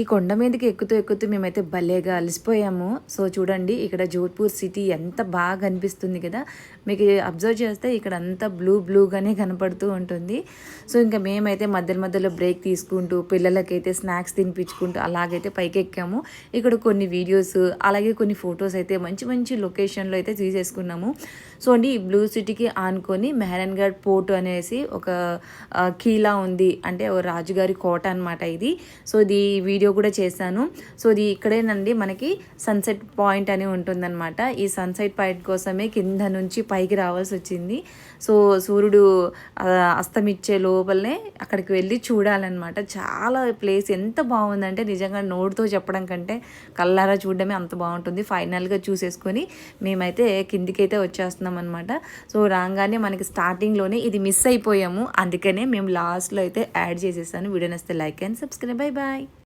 ఈ కొండ మీదకి ఎక్కుతూ ఎక్కుతూ మేమైతే భలేగా అలసిపోయాము. సో చూడండి ఇక్కడ జోధ్పూర్ సిటీ ఎంత బాగా కనిపిస్తుంది కదా. మీకు అబ్జర్వ్ చేస్తే ఇక్కడ అంతా బ్లూ బ్లూగానే కనపడుతూ ఉంటుంది. సో ఇంకా మేమైతే మధ్య మధ్యలో బ్రేక్ తీసుకుంటూ పిల్లలకైతే స్నాక్స్ తినిపించుకుంటూ అలాగైతే పైకి ఎక్కాము ఇక్కడ కొన్ని వీడియోస్ అలాగే కొన్ని ఫొటోస్ అయితే మంచి మంచి లొకేషన్లో అయితే తీసేసుకున్నాము. సో అండి ఈ బ్లూ సిటీకి ఆనుకొని మెహరన్గఢ్ పోర్ట్ అనేసి ఒక కీలా ఉంది. అంటే ఓ రాజుగారి కోట అనమాట ఇది. సో ఇది వీడియో కూడా చేశాను. సో ఇది ఇక్కడేనండి. మనకి సన్సెట్ పాయింట్ అని ఉంటుందన్నమాట. ఈ సన్సెట్ పాయింట్ కోసమే కింద నుంచి పైకి రావాల్సి వచ్చింది. సో సూర్యుడు అస్తమిచ్చే లోపలనే అక్కడికి వెళ్ళి చూడాలన్నమాట. చాలా ప్లేస్ ఎంత బాగుందంటే నిజంగా నోటితో చెప్పడం కంటే కళ్ళారా చూడడమే అంత బాగుంటుంది. ఫైనల్గా చూసేసుకొని మేమైతే కిందికైతే వచ్చేస్తున్నాం అనమాట సో రాగానే మనకి స్టార్టింగ్లోనే ఇది మిస్ అయిపోయాము. అందుకనే మేము లాస్ట్లో అయితే యాడ్ చేసేసాను. Video నస్తే like and subscribe bye bye